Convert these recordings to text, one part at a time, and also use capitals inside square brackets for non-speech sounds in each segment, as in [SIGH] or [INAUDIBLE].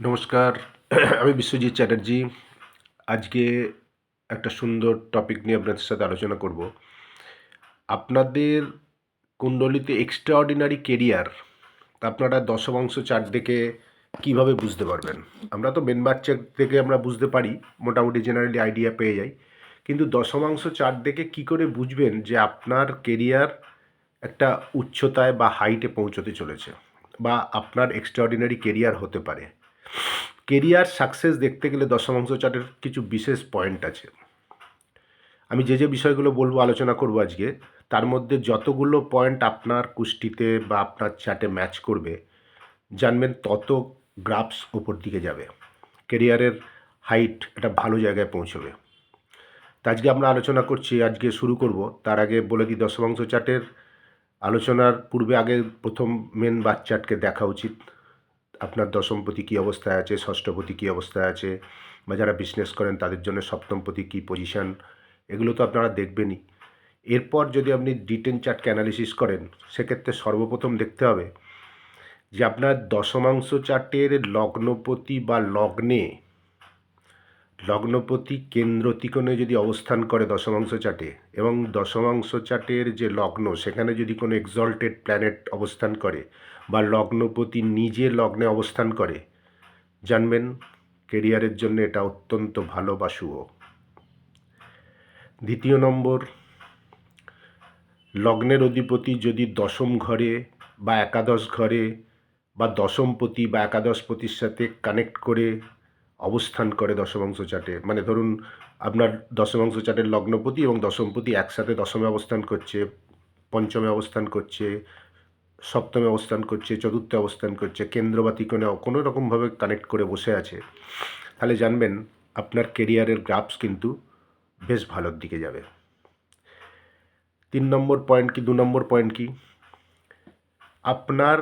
নমস্কার, [CLEARS THROAT] আমি বিশ্বজিৎ চ্যাটার্জি। আজকে একটা সুন্দর টপিক নিয়ে আপনাদের সাথে আলোচনা করব। আপনাদের কুণ্ডলিতে এক্সট্রা অর্ডিনারি কেরিয়ার আপনারা দশমাংশ চার্ট দেখে কীভাবে বুঝতে পারবেন? আমরা তো মেন চার্ট থেকে আমরা বুঝতে পারি, মোটামুটি জেনারেলি আইডিয়া পেয়ে যাই। কিন্তু দশমাংশ চার্ট দেখে কি করে বুঝবেন যে আপনার কেরিয়ার একটা উচ্চতায় বা হাইটে পৌঁছতে চলেছে? বা আপনার এক্সট্রা অর্ডিনারি কেরিয়ার হতে পারে? কেরিয়ার সাকসেস দেখতে গেলে দশমাংশ চার্টের কিছু বিশেষ পয়েন্ট আছে। আমি যে যে বিষয়গুলো বলব, আলোচনা করব আজকে, তার মধ্যে যতগুলো পয়েন্ট আপনার কুষ্টিতে বা আপনার চার্টে ম্যাচ করবে, জানবেন তত গ্রাফস ওপর দিকে যাবে। কেরিয়ারের হাইট একটা ভালো জায়গায় পৌঁছবে। তা আজকে আমরা আলোচনা করছি, আজকে শুরু করব। তার আগে বলে দিই, দশমাংশ চার্টের আলোচনার পূর্বে আগে প্রথম মেন বাচ্চাটকে দেখা উচিত। আপনার দশমপতি কী অবস্থায় আছে, ষষ্ঠপতি কী অবস্থায় আছে, বা যারা বিজনেস করেন তাদের জন্য সপ্তমপতি কী পজিশান এগুলো তো আপনারা দেখবেনই। এরপর যদি আপনি ডিটেন চার্টকে অ্যানালিসিস করেন, সেক্ষেত্রে সর্বপ্রথম দেখতে হবে যে আপনার দশমাংশ চার্টের লগ্নপতি বা লগ্নে লগ্নপতি কেন্দ্র ত্রিকোণে যদি অবস্থান করে দশমাংশ চার্টে এবং দশমাংশ চার্টের যে লগ্ন, সেখানে যদি কোনো এক্সল্টেড প্ল্যানেট অবস্থান করে বা লগ্নপতি নিজে লগ্নে অবস্থান করে, জানবেন কেরিয়ারের জন্য এটা অত্যন্ত ভালো বা শুভ। দ্বিতীয় নম্বর, লগ্নের অধিপতি যদি দশম ঘরে বা একাদশ ঘরে বা দশমপতি বা একাদশপতির সাথে কানেক্ট করে অবস্থান করে দশমাংশ চাটে। মানে ধরুন, আপনার দশমাংশ চাটের লগ্নপতি এবং দশমপতি একসাথে দশমে অবস্থান করছে, পঞ্চমে অবস্থান করছে, সপ্তমে অবস্থান করছে, চতুর্থে অবস্থান করছে, কেন্দ্র বা ত্রিকোণে কোনো রকমভাবে কানেক্ট করে বসে আছে, তাহলে জানবেন আপনার কেরিয়ারের গ্রাফস কিন্তু বেশ ভালোর দিকে যাবে। তিন নম্বর পয়েন্ট কি, দু নম্বর পয়েন্ট কি? আপনার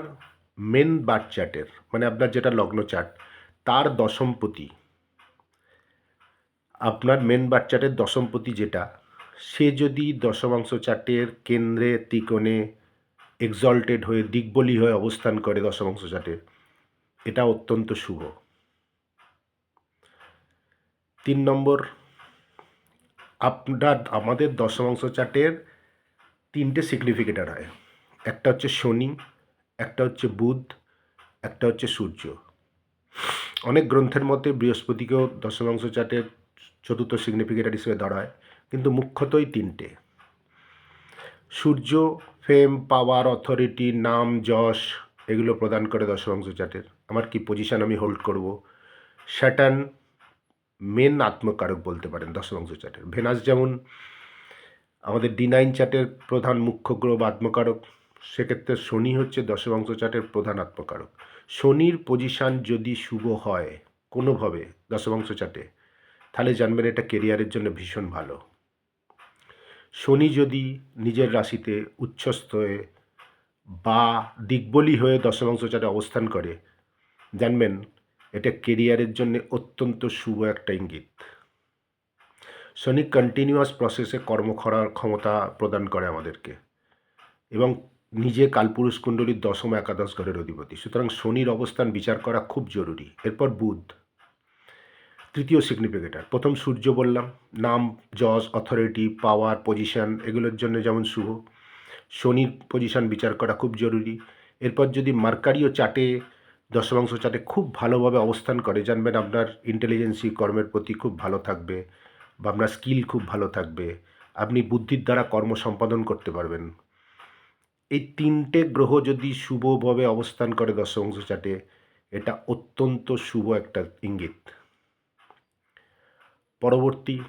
মেন বার্থ চার্টের মানে আপনার যেটা লগ্ন চার্ট তার দশমপতি আপনার মেন বার্থ চার্টের দশমপতি যেটা, সে যদি দশমাংশ চার্টের কেন্দ্রে ত্রিকোণে এক্সল্টেড হয়ে, দিকবলি হয়ে অবস্থান করে দশমাংশ চাটে এটা অত্যন্ত শুভ। তিন নম্বর, আপনার, আমাদের দশমাংশ চাটের তিনটে সিগনিফিকেটার হয় একটা হচ্ছে শনি, একটা হচ্ছে বুধ, একটা হচ্ছে সূর্য। অনেক গ্রন্থের মধ্যে বৃহস্পতিকেও দশমাংশ চাটের চতুর্থ সিগনিফিকেটার হিসেবে দাঁড়ায়, কিন্তু মুখ্যতই তিনটে। সূর্য, ফেম, পাওয়ার, অথরিটি, নাম, যশ, এগুলো প্রদান করে দশমাংশ চাটের। আমার কি পজিশান আমি হোল্ড করব? স্যাটার্ন মেন আত্মকারক বলতে পারেন দশমাংশ চাটের। ভেনাস যেমন আমাদের ডি নাইন চাটের প্রধান মুখ্য গ্রহ বা আত্মকারক সেক্ষেত্রে শনি হচ্ছে দশমাংশ চাটের প্রধান আত্মকারক। শনির পজিশান যদি শুভ হয় কোনোভাবে দশমাংশ চাটে, তাহলে জানবেন এটা কেরিয়ারের জন্য ভীষণ ভালো। শনি যদি নিজের রাশিতে উচ্ছ্বস্ত হয়ে বা দিকবলি হয়ে দশমাংশ চারে অবস্থান করে, জানবেন এটা কেরিয়ারের জন্য অত্যন্ত শুভ একটা ইঙ্গিত। শনি কন্টিনিউয়াস প্রসেসে কর্ম করার ক্ষমতা প্রদান করে আমাদেরকে এবং নিজে কালপুরুষ কুণ্ডলীর দশম একাদশ ঘরের অধিপতি। সুতরাং শনির অবস্থান বিচার করা খুব জরুরি। এরপর বুধ, তৃতীয় সিগনিফিকেটার প্রথম সূর্য বললাম, নাম জজ অথরিটি পাওয়ার পজিশান এগুলোর জন্য যেমন শুভ। শনির পজিশান বিচার করা খুব জরুরি। এরপর যদি মার্কারিও চাটে, দশমাংশ চাটে খুব ভালোভাবে অবস্থান করে, জানবেন আপনার ইন্টেলিজেন্সি কর্মের প্রতি খুব ভালো থাকবে বা আপনার স্কিল খুব ভালো থাকবে। আপনি বুদ্ধির দ্বারা কর্ম সম্পাদন করতে পারবেন। এই তিনটে গ্রহ যদি শুভভাবে অবস্থান করে দশমাংশ চাটে, এটা অত্যন্ত শুভ একটা ইঙ্গিত। পরবর্তী,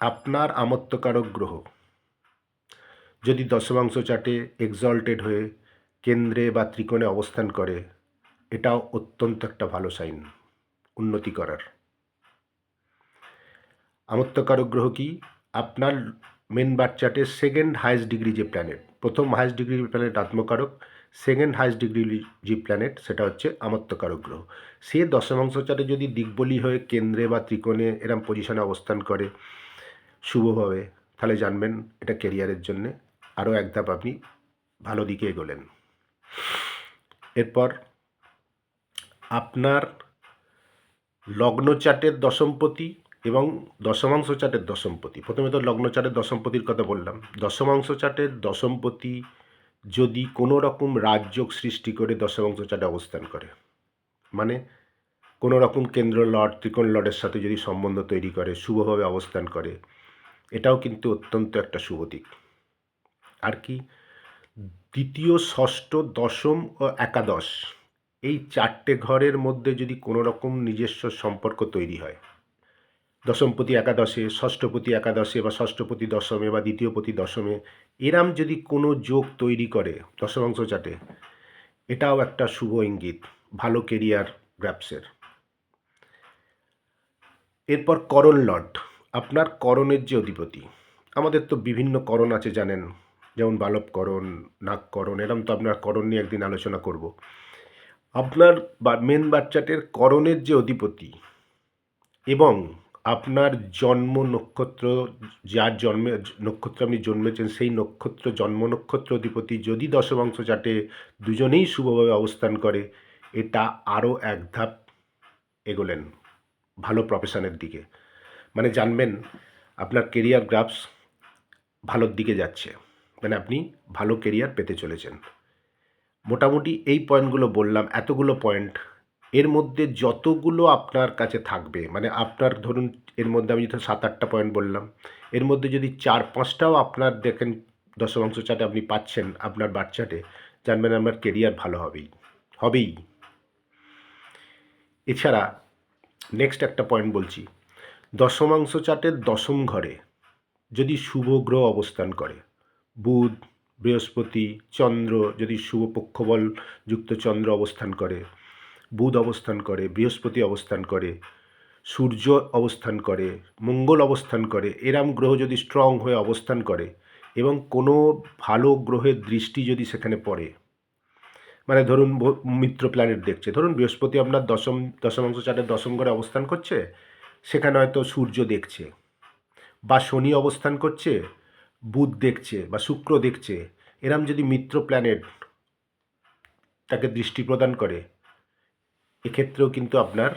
আপনার আমত্তকারক গ্রহ। যদি দশমাংশ চাটে এক্সল্টেড হয়ে কেন্দ্রে বা ত্রিকোণে অবস্থান করে, এটাও অত্যন্ত একটা ভালো সাইন উন্নতি করার। আমত্তকারক গ্রহ কি? আপনার মেন বার চার্টের সেকেন্ড হায়েস্ট ডিগ্রি যে প্ল্যানেট প্রথম হায়েস্ট ডিগ্রি প্ল্যানেট আত্মকারক সেকেন্ড হায়েস্ট ডিগ্রি যে প্ল্যানেট সেটা হচ্ছে আমত্তকারক গ্রহ। সে দশমাংশ চারে যদি দিকবলি হয়ে কেন্দ্রে বা ত্রিকোণে এরম পজিশনে অবস্থান করে শুভভাবে তাহলে জানবেন এটা কেরিয়ারের জন্যে আরও এক ধাপ আপনি ভালো দিকে এগোলেন। এরপর আপনার লগ্ন চার্টের দশমপতি এবং দশমাংশ চার্টের দশমপতি। প্রথমে তো লগ্ন দশমপতির কথা বললাম। দশমাংশ চার্টের দশমপতি যদি কোনো রকম রাজযোগ সৃষ্টি করে দশমাংশ চার্টে অবস্থান করে। মানে কোনো রকম কেন্দ্র লর্ড, ত্রিকোণ লর্ডের সাথে যদি সম্বন্ধ তৈরি করে, শুভভাবে অবস্থান করে, এটাও কিন্তু অত্যন্ত একটা শুভ দিক। আর কি? দ্বিতীয়, ষষ্ঠ, দশম ও একাদশ, এই চারটে ঘরের মধ্যে যদি কোনো রকম নিজস্ব সম্পর্ক তৈরি হয় দশমপতি একাদশে, ষষ্ঠপতি একাদশে বা ষষ্ঠপতি দশমে বা দ্বিতীয়পতি দশমে, এরাম যদি কোনো যোগ তৈরি করে দশমাংশ চাটে, এটাও একটা শুভ ইঙ্গিত, ভালো কেরিয়ার গ্র্যাপসের। এরপর করণ লট আপনার করণের যে অধিপতি, আমাদের তো বিভিন্ন করণ আছে জানেন, যেমন বালবকরণ নাককরণ এরম তো আপনার করণ নিয়ে একদিন আলোচনা করব। আপনার মেন বাচ্চাটের করণের যে অধিপতি এবং আপনার জন্ম নক্ষত্র, যার জন্মে, নক্ষত্র আপনি জন্মেছেন, সেই নক্ষত্র, জন্ম নক্ষত্র অধিপতি যদি দশমাংশ চাটে দুজনেই শুভভাবে অবস্থান করে, এটা আরও এক ধাপ এগোলেন ভালো প্রফেশনের দিকে। মানে জানবেন, আপনার কেরিয়ার গ্রাফস ভালোর দিকে যাচ্ছে। মানে আপনি ভালো কেরিয়ার পেতে চলেছেন। মোটামুটি এই পয়েন্টগুলো বললাম, এতগুলো পয়েন্ট এর মধ্যে যতগুলো আপনার কাছে থাকবে মানে আপনার ধরুন এর মধ্যে আমি যেটা সাত, আটটা পয়েন্ট বললাম, এর মধ্যে যদি চার, পাঁচটাও আপনার দেখেন দশমাংশ চাটে আপনি পাচ্ছেন আপনার বাচ্চাটে জানবেন আপনার কেরিয়ার ভালো হবেই হবেই। এছাড়া নেক্সট একটা পয়েন্ট বলছি, দশমাংশ চাটের দশম ঘরে যদি শুভ গ্রহ অবস্থান করে, বুধ, বৃহস্পতি, চন্দ্র যদি শুভ পক্ষবল যুক্ত চন্দ্র অবস্থান করে বুধ অবস্থান করে, বৃহস্পতি অবস্থান করে, সূর্য অবস্থান করে, মঙ্গল অবস্থান করে, এরাম গ্রহ যদি স্ট্রং হয়ে অবস্থান করে এবং কোনো ভালো গ্রহের দৃষ্টি যদি সেখানে পড়ে মানে ধরুন মিত্র প্ল্যানেট দেখছে, ধরুন বৃহস্পতি আপনার দশম, দশমাংশ চারের দশম ঘরে অবস্থান করছে, সেখানে হয়তো সূর্য দেখছে বা শনি অবস্থান করছে, বুধ দেখছে বা শুক্র দেখছে, এরম যদি মিত্র প্ল্যানেট তাকে দৃষ্টি প্রদান করে এক্ষেত্রেও কিন্তু আপনার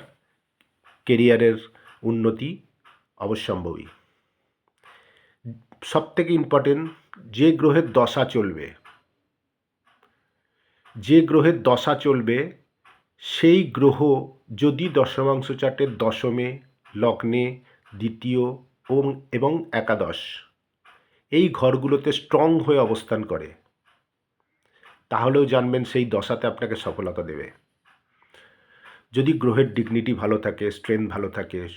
কেরিয়ারের উন্নতি অবশ্যম্ভাবী। সব থেকে ইম্পর্টেন্ট যে গ্রহের দশা চলবে, যে গ্রহের দশা চলবে, সেই গ্রহ যদি দশমাংশ চার্টের দশমে, লগ্নে, দ্বিতীয় এবং একাদশ, এই ঘরগুলোতে স্ট্রং হয়ে অবস্থান করে, তাহলেও জানবেন সেই দশাতে আপনাকে সফলতা দেবে। যদি গ্রহের ডিগনিটি ভালো থাকে স্ট্রেংথ ভালো থাকে,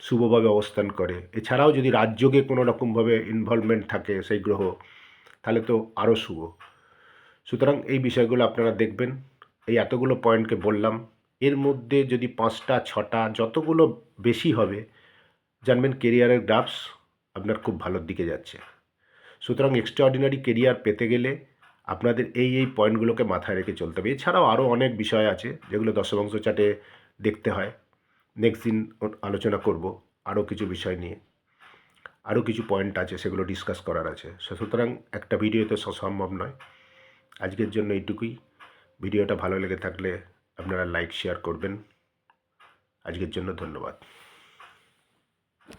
শুভভাবে অবস্থান করে, এছাড়াও যদি রাজযোগে কোনো রকমভাবে ইনভলভমেন্ট থাকে সেই গ্রহ, তাহলে তো আরও শুভ। সুতরাং এই বিষয়গুলো আপনারা দেখবেন। এই এতগুলো পয়েন্টকে বললাম। এর মধ্যে যদি পাঁচটা, ছটা, যতগুলো বেশি হবে, জানবেন কেরিয়ারের গ্রাফস আপনার খুব ভালোর দিকে যাচ্ছে। সুতরাং এক্সট্রাঅর্ডিনারি কেরিয়ার পেতে গেলে আপনাদের এই এই পয়েন্টগুলোকে মাথায় রেখে চলতে হবে। এছাড়াও আরও অনেক বিষয় আছে যেগুলো দশমাংশ চাটে দেখতে হয়। নেক্সট দিন আলোচনা করব আরও কিছু বিষয় নিয়ে। আরও কিছু পয়েন্ট আছে সেগুলো ডিসকাস করার আছে। সুতরাং একটা ভিডিওতে সম্ভব নয়। আজকের জন্য এইটুকুই। ভিডিওটা ভালো লেগে থাকলে আপনারা লাইক শেয়ার করবেন। আজকের জন্য ধন্যবাদ।